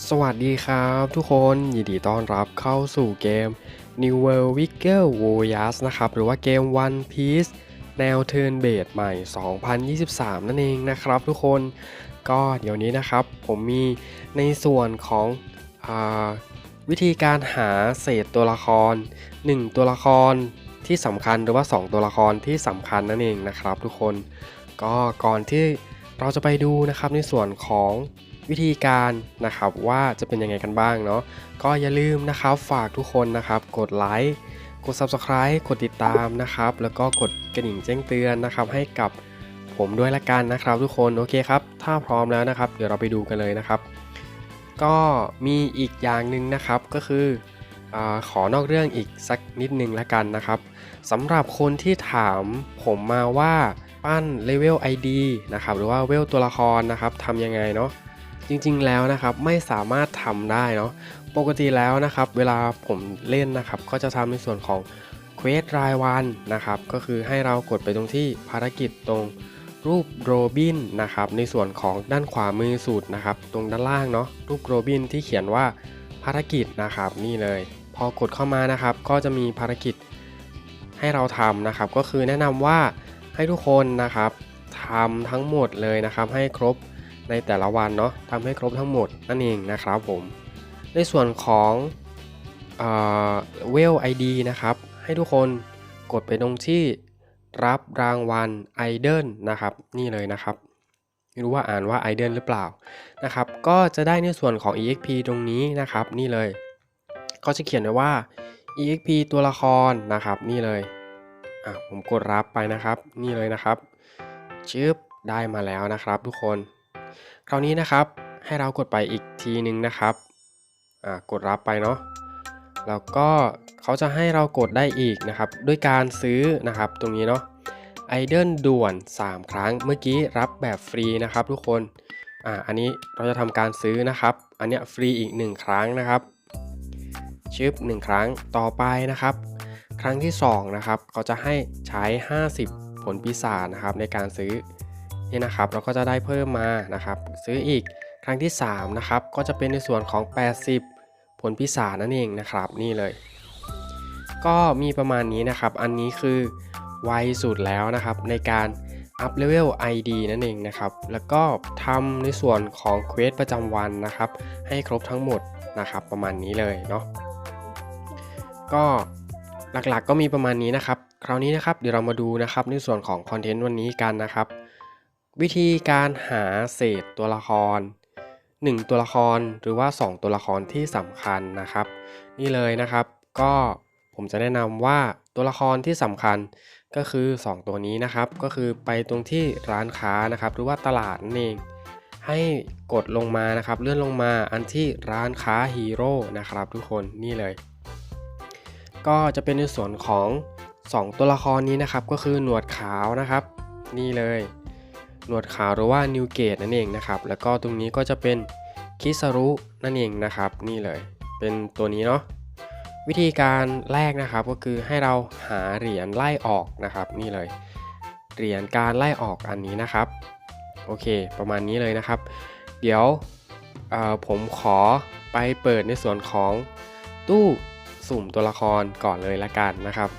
สวัสดีครับทุกคนยินดีต้อนรับเข้าสู่เกม New World Wiggle Warriors นะครับ หรือว่าเกม One Piece แนว Turn Based ใหม่ 2023 นั่นเองนะครับทุกคนก็เดี๋ยวนี้นะครับผมมีในส่วนของอวิธีการหาเศษตัวละคร 1 ตัวละครที่สำคัญหรือว่า 2 ตัวละครที่สำคัญนั่นเองนะครับทุกคน ก็ก่อนที่เราจะไปดูนะครับในส่วนของ วิธีการนะครับว่าจะเป็นยังไงกันบ้างเนาะก็อย่าลืมนะครับฝากทุกคนนะครับ กดไลค์กด Subscribe กดติดตามนะครับ แล้วก็กดกระดิ่งแจ้งเตือนนะครับ ให้กับผมด้วยละกันนะครับ ทุกคนโอเคครับ ถ้าพร้อมแล้วนะครับ เดี๋ยวเราไปดูกันเลยนะครับ ก็มีอีกอย่างหนึ่งนะครับก็คืออขอนอกเรื่องอีกสักนิดนึงละกันนะครับสำหรับคนที่ถามผมมาว่าปั้นเลเวล ID นะครับหรือว่าเวลตัวละครนะครับทำยังไงเนาะ จริงๆแล้วนะครับไม่สามารถทำได้เนาะปกติแล้วนะครับ เวลาผมเล่นนะครับ ก็จะทำในส่วนของเควสรายวันนะครับ ก็คือให้เรากดไปตรงที่ภารกิจตรงรูปโรบินนะครับ ในส่วนของด้านขวามือสุดนะครับ ตรงด้านล่างเนาะรูปโรบินที่เขียนว่าภารกิจนะครับนี่เลย พอกดเข้ามานะครับ ก็จะมีภารกิจให้เราทำนะครับ ก็คือแนะนำว่าให้ทุกคนนะครับทำทั้งหมดเลยนะครับ ให้ครบ ในแต่ละวันเนาะทำให้ครบทั้งหมดนั่นเองนะครับผม ในส่วนของเวลไอดีนะครับ ให้ทุกคนกดไปตรงที่รับรางวัลไอเดนนะครับ นี่เลยนะครับ ไม่รู้ว่าอ่านว่าไอเดนหรือเปล่านะครับ ก็จะได้ในส่วนของ exp ตรงนี้นะครับ นี่เลย ก็จะเขียนไว้ว่า exp ตัวละครนะครับ นี่เลยอะผมกดรับไปนะครับ นี่เลยนะครับชึบได้มาแล้วนะครับทุกคน คราวนี้นะครับให้เรากดไปอีกทีหนึ่งนะครับอ่ากดรับไปเนาะแล้วก็เขาจะให้เรากดได้อีกนะครับ ด้วยการซื้อนะครับตรงนี้เนาะไอเดินด่วน 3 ครั้งเมื่อกี้รับแบบฟรีนะครับทุกคนอ่าอันนี้เราจะทำการซื้อนะครับ อันเนี้ยฟรีอีก 1 ครั้งนะครับชึบ1 ครั้งต่อไปนะครับ ครั้งที่2นะครับเขาจะให้ใช้ 50 ผลปีศาจนะครับในการซื้อ นี่นะครับเราก็จะได้เพิ่มมานะครับ ซื้ออีกครั้งที่3นะครับก็จะเป็นในส่วนของ 80 ผลพิศานั่นเองนะครับ นี่เลย ก็มีประมาณนี้นะครับ อันนี้คือไวสุดแล้วนะครับ ในการอัพเลเวล ID นั่นเองนะครับ แล้วก็ทำในส่วนของเควสประจำวันนะครับ ให้ครบทั้งหมดนะครับ ประมาณนี้เลยเนาะก็หลักๆก็มีประมาณนี้นะครับ คราวนี้นะครับเดี๋ยวเรามาดูนะครับในส่วนของคอนเทนต์วันนี้กันนะครับ วิธีการหาเศษตัวละคร 1 ตัวละครหรือว่า 2 ตัวละครที่สำคัญนะครับ นี่เลยนะครับ ก็ผมจะแนะนำว่าตัวละครที่สำคัญก็คือ 2 ตัวนี้นะครับ ก็คือไปตรงที่ร้านค้านะครับ หรือว่าตลาดนั่นเอง ให้กดลงมานะครับ เลื่อนลงมาอันที่ร้านค้าฮีโร่นะครับ ทุกคนนี่เลย ก็จะเป็นในส่วนของ 2 ตัวละครนี้นะครับ ก็คือหนวดขาวนะครับ นี่เลย หนวดขาวหรือว่านิวเกตนั่นเองนะครับ แล้วก็ตรงนี้ก็จะเป็นคิสรุนั่นเองนะครับ นี่เลย เป็นตัวนี้เนาะวิธีการแรกนะครับก็คือให้เราหาเหรียญไล่ออกนะครับ นี่เลย เหรียญการไล่ออกอันนี้นะครับ โอเค ประมาณนี้เลยนะครับ เดี๋ยวผมขอไปเปิดในส่วนของตู้สุ่มตัวละครก่อนเลยละกันนะครับ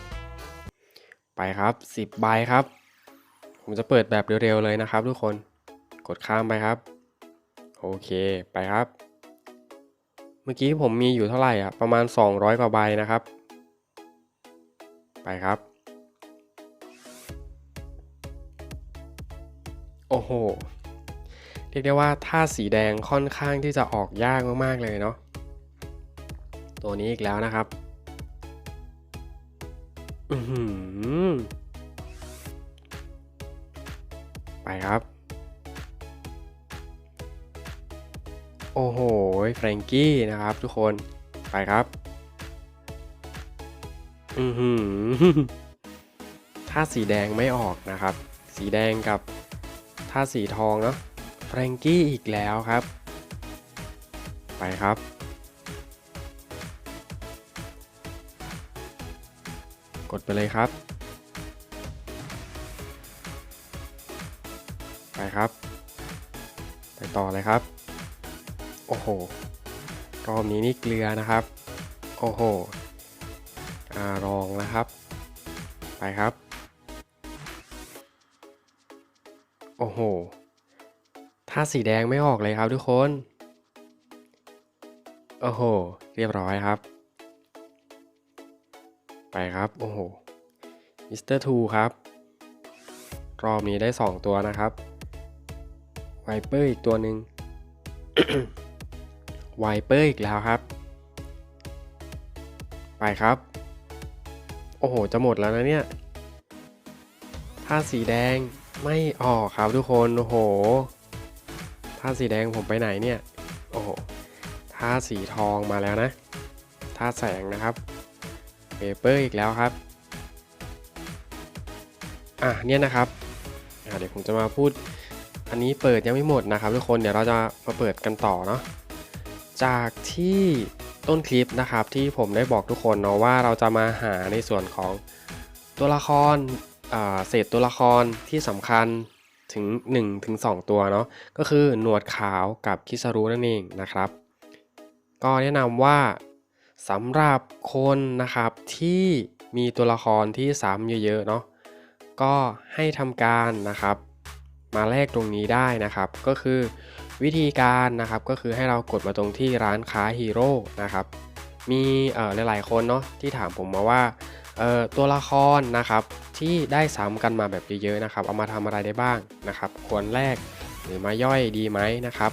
ไปครับ 10ใบครับ ผมจะเปิดแบบเร็วๆเลยนะครับทุกคน กดข้ามไปครับ โอเคไปครับ เมื่อกี้ผมมีอยู่เท่าไหร่อะ ประมาณ 200กว่าใบนะครับ ไปครับ โอ้โห เรียกได้ว่าถ้าสีแดงค่อนข้างที่จะออกยากมากๆเลยเนาะ ตัวนี้อีกแล้วนะครับ อือหือ ครับ โอ้โหแฟรงกี้นะครับทุกคนไปครับอือหือถ้าสีแดงไม่ออกนะครับ สีแดงกับถ้าสีทองเนาะแฟรงกี้อีกแล้วครับ ไปครับกดไปเลยครับ ครับ ไปต่อเลยครับ โอ้โหรอบนี้นี่เกลือนะครับ โอ้โหอารองนะครับ ไปครับ โอ้โห ถ้าสีแดงไม่ออกเลยครับทุกคน โอ้โห เรียบร้อยครับ ไปครับ โอ้โหมิสเตอร์ทูครับ รอบนี้ได้ 2 ตัวนะครับ ไวเปอร์อีกตัวหนึ่งไวเปอร์อีกแล้วครับ ไปครับ โอ้โห จะหมดแล้วนะเนี่ย ถ้าสีแดงไม่ออกครับทุกคน โอ้โห ถ้าสีแดงผมไปไหนเนี่ย โอ้โห ถ้าสีทองมาแล้วนะ ถ้าแสงนะครับเปเปอร์อีกแล้วครับ อะเนี่ยนะครับอะเดี๋ยวผมจะมาพูด อันนี้เปิดยังไม่หมดนะครับทุกคนเดี๋ยวเราจะมาเปิดกันต่อเนาะจากที่ต้นคลิปนะครับที่ผมได้บอกทุกคนเนาะว่าเราจะมาหาในส่วนของตัวละครเศษตัวละครที่สำคัญถึง1ถึง2ตัวเนาะก็คือหนวดขาวกับคิสรุนั่นเองนะครับ ก็แนะนำว่าสำหรับคนนะครับที่มีตัวละครที่ซ้ำเยอะๆเนาะก็ให้ทำการนะครับ มาแลกตรงนี้ได้นะครับ ก็คือวิธีการนะครับก็คือให้เรากดมาตรงที่ร้านค้าฮีโร่นะครับมีหลายๆคนเนาะที่ถามผมมาว่าตัวละครนะครับที่ได้ซ้ำกันมาแบบเยอะๆนะครับ เอามาทำอะไรได้บ้างนะครับ ควรแลกหรือมาย่อยดีไหมนะครับ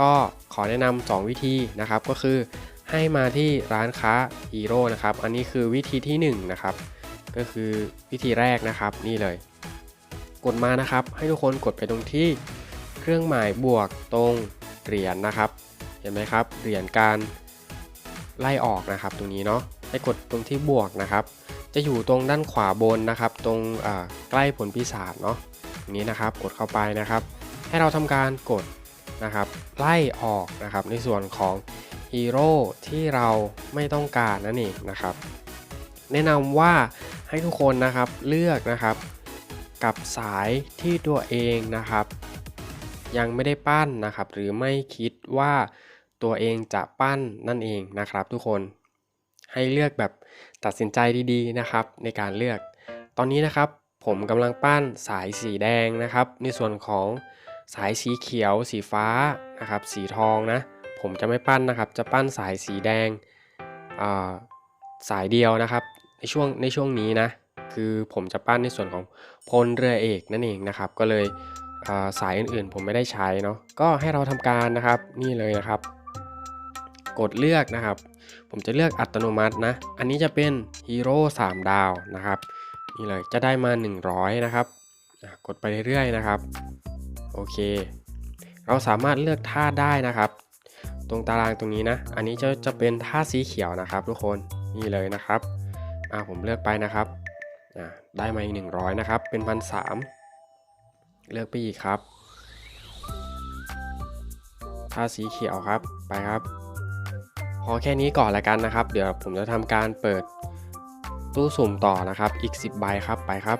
ก็ขอแนะนำ2วิธีนะครับก็คือให้มาที่ร้านค้าฮีโร่นะครับ อันนี้คือวิธีที่1นะครับก็คือวิธีแรกนะครับนี่เลย กดมานะครับ ให้ทุกคนกดไปตรงที่เครื่องหมายบวกตรงเหรียญนะครับ เห็นไหมครับเหรียญการไล่ออกนะครับ ตรงนี้เนาะให้กดตรงที่บวกนะครับ จะอยู่ตรงด้านขวาบนนะครับ ตรงใกล้ผลปีศาจเนาะอย่างนี้นะครับกดเข้าไปนะครับ ให้เราทำการกดนะครับ ไล่ออกนะครับ ในส่วนของฮีโร่ที่เราไม่ต้องการนั่นเองนะครับ แนะนำว่าให้ทุกคนนะครับเลือกนะครับ กับสายที่ตัวเองนะครับ ยังไม่ได้ปั้นนะครับ หรือไม่คิดว่าตัวเองจะปั้นนั่นเองนะครับ ทุกคนให้เลือกแบบตัดสินใจดีๆนะครับ ในการเลือก ตอนนี้นะครับผมกำลังปั้นสายสีแดงนะครับ ในส่วนของสายสีเขียว สีฟ้านะครับ สีทองนะ ผมจะไม่ปั้นนะครับ จะปั้นสายสีแดงสายเดียวนะครับ ในช่วงในช่วงนี้นะ คือผมจะปั้นในส่วนของพลเรือเอกนั่นเองนะครับ ก็เลยสายอื่นๆ ผมไม่ได้ใช้เนาะก็ให้เราทำการนะครับนี่เลยนะครับ กดเลือกนะครับ ผมจะเลือกอัตโนมัตินะ อันนี้จะเป็นฮีโร่3ดาวนะครับนี่เลยจะได้มา 100 นะครับกดไปเรื่อยๆนะครับโอเค เราสามารถเลือกท่าได้นะครับ ตรงตารางตรงนี้นะ อันนี้จะจะเป็นท่าสีเขียวนะครับ ทุกคนนี่เลยนะครับอ่าผมเลือกไปนะครับ ได้มาอีก 100 นะครับ เป็นพันสเลือกไปอีกครับท่าสีเขียวครับไปครับ พอแค่นี้ก่อนละกันนะครับ เดี๋ยวผมจะทำการเปิดตู้สุ่มต่อนะครับ อีก 10 ใบครับไปครับ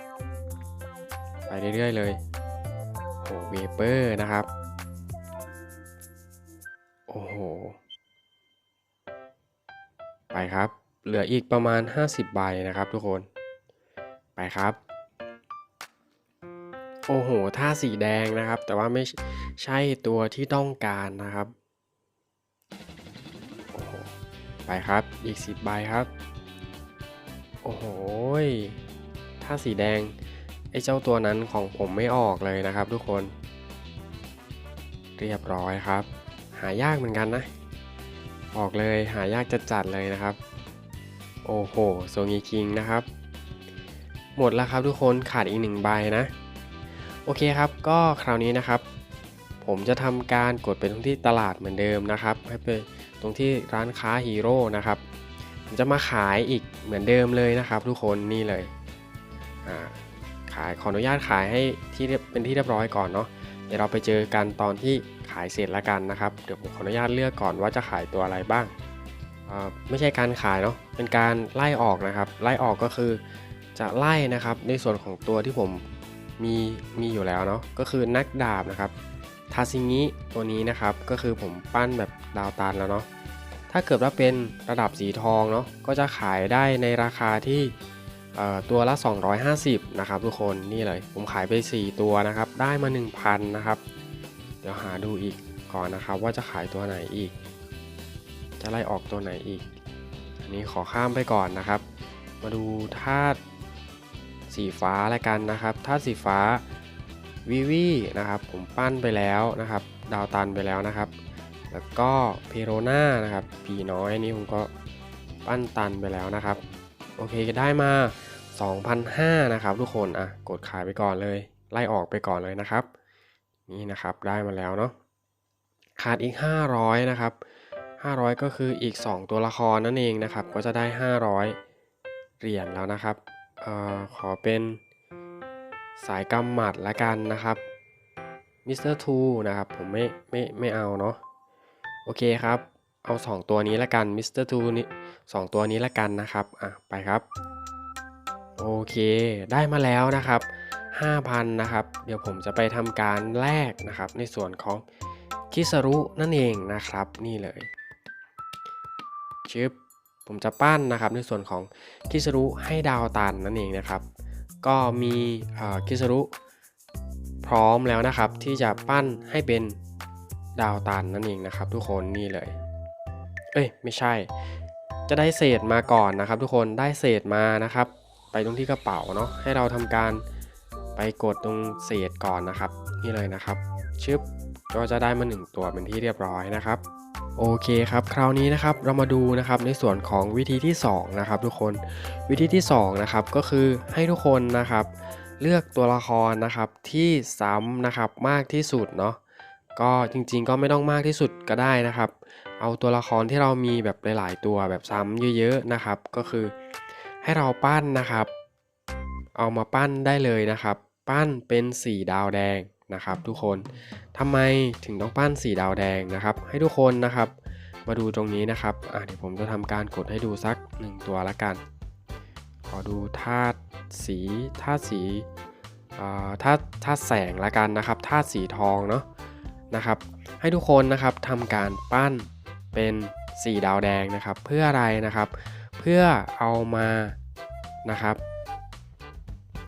ไปเรื่อยๆเลยโอ้เวเปอร์นะครับโอ้โหไปครับ เหลืออีกประมาณ 50 ใบนะครับทุกคน ไปครับ โอ้โหท่าสีแดงนะครับ แต่ว่าไม่ใช่ตัวที่ต้องการนะครับโอ้โหไปครับอีก 10ใบครับ โอ้โหท่าสีแดงไอ้เจ้าตัวนั้นของผมไม่ออกเลยนะครับทุกคน เรียบร้อยครับ หายากเหมือนกันนะ ออกเลยหายากจัดจัดเลยนะครับ โอ้โหโซงีคิงนะครับ หมดแล้วครับทุกคนขาดอีกหนึ่งใบนะ โอเคครับก็คราวนี้นะครับ ผมจะทำการกดไปตรงที่ตลาดเหมือนเดิมนะครับให้ไปตรงที่ร้านค้าฮีโร่นะครับผมจะมาขายอีกเหมือนเดิมเลยนะครับ ทุกคนนี่เลยขายขออนุญาตขายให้ที่เป็นที่เรียบร้อยก่อนเนาะเดี๋ยวเราไปเจอกันตอนที่ขายเสร็จแล้วกันนะครับเดี๋ยวผมขออนุญาตเลือกก่อนว่าจะขายตัวอะไรบ้างไม่ใช่การขายเนาะเป็นการไล่ออกนะครับ ไล่ออกก็คือ จะไล่นะครับในส่วนของตัวที่ผมมีมีอยู่แล้วเนาะก็คือนักดาบนะครับทาซิงิตัวนี้นะครับก็คือผมปั้นแบบดาวตันแล้วเนาะถ้าเกิดว่าเป็นระดับสีทองเนาะก็จะขายได้ในราคาที่เอ่อตัวละ 250 นะครับทุกคนนี่เลย ผมขายไป 4 ตัวนะครับ ได้มา 1,000 นะครับ เดี๋ยวหาดูอีกก่อนนะครับ ว่าจะขายตัวไหนอีก จะไล่ออกตัวไหนอีก อันนี้ขอข้ามไปก่อนนะครับ มาดูธาตุ สีฟ้าแล้วกันนะครับธาสีฟ้าวิวีนะครับผมปั้นไปแล้วนะครับ ดาวตันไปแล้วนะครับ แล้วก็เพโรนานะครับผีน้อยนี้ผมก็ปั้นตันไปแล้วนะครับ โอเคก็ได้มา2,500นะครับทุกคนอะกดขายไปก่อนเลย ไล่ออกไปก่อนเลยนะครับ นี่นะครับได้มาแล้วเนาะขาดอีก 500นะครับ500 ก็คืออีก 2 ตัวละครนั่นเองนะครับ ก็จะได้ 500เหรียญแล้วนะครับ ขอเป็นสายกำหมัดละกันนะครับมิสเตอร์ทูนะครับผมไม่ไม่ไม่เอาเนาะโอเคครับ เอา 2 ตัวนี้ละกันมิสเตอร์ทูนี้2ตัวนี้ละกันนะครับอะไปครับ โอเคได้มาแล้วนะครับ 5,000 นะครับ เดี๋ยวผมจะไปทำการแลกนะครับ ในส่วนของคิสรุนั่นเองนะครับ นี่เลยชึบ ผมจะปั้นนะครับในส่วนของคิสรุให้ดาวตันนั่นเองนะครับ ก็มีคิสรุพร้อมแล้วนะครับ ที่จะปั้นให้เป็นดาวตันนั่นเองนะครับ ทุกคนนี่เลย เอ้ยไม่ใช่ จะได้เศษมาก่อนนะครับ ทุกคนได้เศษมานะครับ ไปตรงที่กระเป๋าเนาะให้เราทำการไปกดตรงเศษก่อนนะครับ นี่เลยนะครับชึบก็จะได้มา 1 ตัวเป็นที่เรียบร้อยนะครับ โอเคครับคราวนี้นะครับเรามาดูนะครับในส่วนของวิธีที่2นะครับทุกคนวิธีที่2นะครับก็คือให้ทุกคนนะครับ เลือกตัวละครนะครับที่ซ้ำนะครับมากที่สุดเนาะก็จริงๆก็ไม่ต้องมากที่สุดก็ได้นะครับ เอาตัวละครที่เรามีแบบหลาย ๆ ตัวแบบซ้ำเยอะๆนะครับ ก็คือให้เราปั้นนะครับ เอามาปั้นได้เลยนะครับ ปั้นเป็น4ดาวแดง นะครับ ทุกคนทำไมถึงต้องปั้น4ดาวแดงนะครับ ให้ทุกคนนะครับ มาดูตรงนี้นะครับอะเดี๋ยวผมจะทำการกดให้ดูสัก 1 ตัวละกัน ขอดูธาตุสีธาตุสีอ่าธาตุธาตุแสงละกันนะครับธาตุสีทองเนาะนะครับ ให้ทุกคนนะครับทำการปั้นเป็น4ดาวแดงนะครับ เพื่ออะไรนะครับ เพื่อเอามานะครับ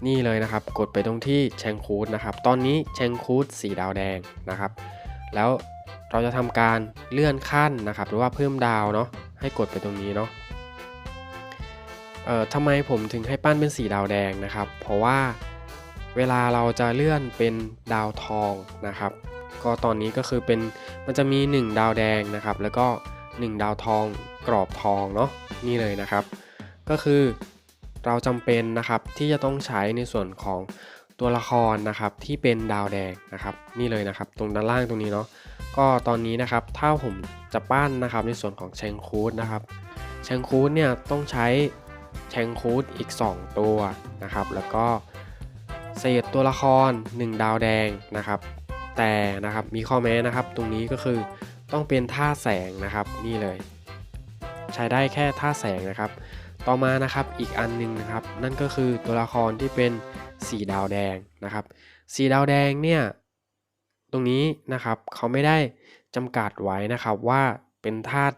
นี่เลยนะครับ กดไปตรงที่แชงคูดนะครับ ตอนนี้แชงคูดสีดาวแดงนะครับ แล้วเราจะทำการเลื่อนขั้นนะครับ หรือว่าเพิ่มดาวเนาะให้กดไปตรงนี้เนาะเอ่อทำไมผมถึงให้ปั้นเป็นสีดาวแดงนะครับ เพราะว่าเวลาเราจะเลื่อนเป็นดาวทองนะครับ ก็ตอนนี้ก็คือเป็นมันจะมี 1 ดาวแดงนะครับ แล้วก็ 1 ดาวทองกรอบทองเนาะนี่เลยนะครับ ก็คือ เราจำเป็นนะครับที่จะต้องใช้ในส่วนของตัวละครนะครับที่เป็นดาวแดงนะครับ นี่เลยนะครับ ตรงด้านล่างตรงนี้เนาะก็ตอนนี้นะครับถ้าผมจะปั้นนะครับในส่วนของแชงคูดนะครับแชงคูดเนี่ยต้องใช้แชงคูดอีก 2 ตัวนะครับ แล้วก็เศษตัวละคร 1 ดาวแดงนะครับ แต่นะครับมีข้อแม้นะครับ ตรงนี้ก็คือต้องเป็นท่าแสงนะครับนี่เลย ใช้ได้แค่ท่าแสงนะครับ ต่อมานะครับอีกอันหนึงนะครับ นั่นก็คือตัวละครที่เป็นสีดาวแดงนะครับสีดาวแดงเนี่ยตรงนี้นะครับเขาไม่ได้จำกัดไว้นะครับว่าเป็นธาตุ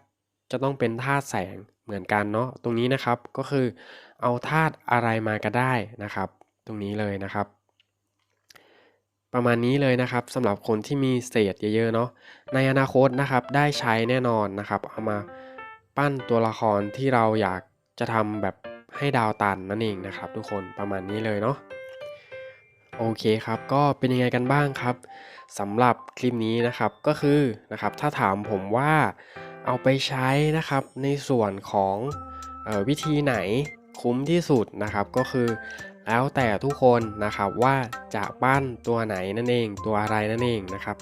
จะต้องเป็นธาตุแสงเหมือนกันเนาะตรงนี้นะครับก็คือเอาธาตุอะไรมาก็ได้นะครับ ตรงนี้เลยนะครับ ประมาณนี้เลยนะครับสำหรับคนที่มีเศษเยอะๆเนาะในอนาคตนะครับได้ใช้แน่นอนนะครับ เอามาปั้นตัวละครที่เราอยาก จะทำแบบให้ดาวตันนั่นเองนะครับ ทุกคนประมาณนี้เลยเนาะโอเคครับก็เป็นยังไงกันบ้างครับสำหรับคลิปนี้นะครับก็คือนะครับถ้าถามผมว่าเอาไปใช้นะครับในส่วนของออวิธีไหนคุ้มที่สุดนะครับก็คือแล้วแต่ทุกคนนะครับว่าจะปั้นตัวไหนนั่นเอง ตัวอะไรนั่นเองนะครับ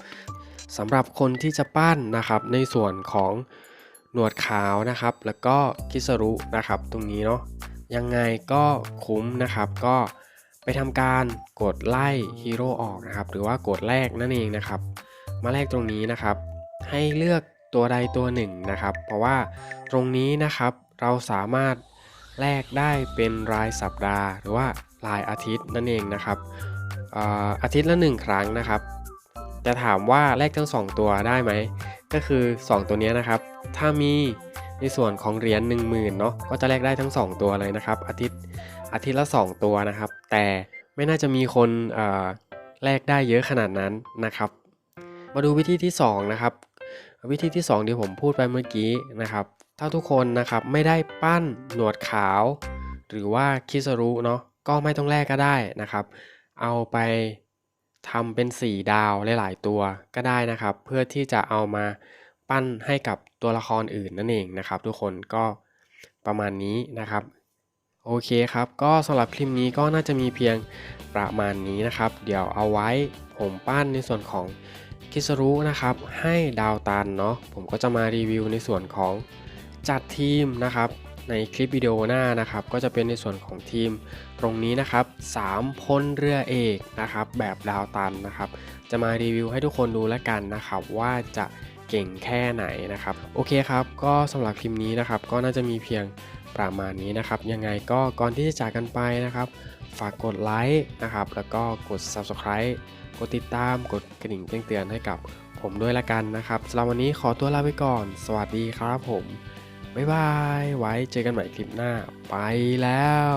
สำหรับคนที่จะปั้นนะครับในส่วนของ หนวดขาวนะครับ แล้วก็คิสรุนะครับ ตรงนี้เนาะยังไงก็คุ้มนะครับ ก็ไปทำการกดไล่ฮีโร่ออกนะครับ หรือว่ากดแลกนั่นเองนะครับ มาแลกตรงนี้นะครับ ให้เลือกตัวใดตัวหนึ่งนะครับ เพราะว่าตรงนี้นะครับเราสามารถแลกได้เป็นรายสัปดาห์ หรือว่ารายอาทิตย์นั่นเองนะครับอาทิตย์ละหนึ่งครั้งนะครับ จะถามว่าแลกทั้ง 2 ตัวได้ไหม ก็คือ 2 ตัวนี้นะครับ ถ้ามีในส่วนของเหรียญ10,000เนาะก็จะแลกได้ทั้ง 2 ตัวเลยนะครับ อาทิตย์อาทิตย์ละ 2 ตัวนะครับ แต่ไม่น่าจะมีคนเอ่อแลกได้เยอะขนาดนั้นนะครับ มาดูวิธีที่ 2 นะครับ วิธีที่ 2 ที่ผมพูดไปเมื่อกี้นะครับ ถ้าทุกคนนะครับไม่ได้ปั้นหนวดขาว หรือว่าคิสรุเนาะก็ไม่ต้องแลกก็ได้นะครับ เอาไป ทำเป็น 4 ดาวหลาย ๆ ตัวก็ได้นะครับ เพื่อที่จะเอามาปั้นให้กับตัวละครอื่นนั่นเองนะครับ ทุกคนก็ประมาณนี้นะครับ โอเคครับ ก็สำหรับคลิปนี้ก็น่าจะมีเพียงประมาณนี้นะครับ เดี๋ยวเอาไว้ผมปั้นในส่วนของคิสรุนะครับ ให้ดาวตันเนาะผมก็จะมารีวิวในส่วนของจัดทีมนะครับ ในคลิปวิดีโอหน้านะครับ ก็จะเป็นในส่วนของทีมตรงนี้นะครับ3พลเรือเอกนะครับ แบบดาวตันนะครับ จะมารีวิวให้ทุกคนดูแล้วกันนะครับ ว่าจะเก่งแค่ไหนนะครับ โอเคครับ ก็สำหรับคลิปนี้นะครับ ก็น่าจะมีเพียงประมาณนี้นะครับ ยังไงก็ก่อนที่จะจากกันไปนะครับ ฝากกดไลค์นะครับ แล้วก็กด Subscribe กดติดตามกดกระดิ่งแจ้งเตือนให้กับผมด้วยละกันนะครับสำหรับวันนี้ขอตัวลาไปก่อน สวัสดีครับผม บ๊ายบาย ไว้เจอกันใหม่คลิปหน้า ไปแล้ว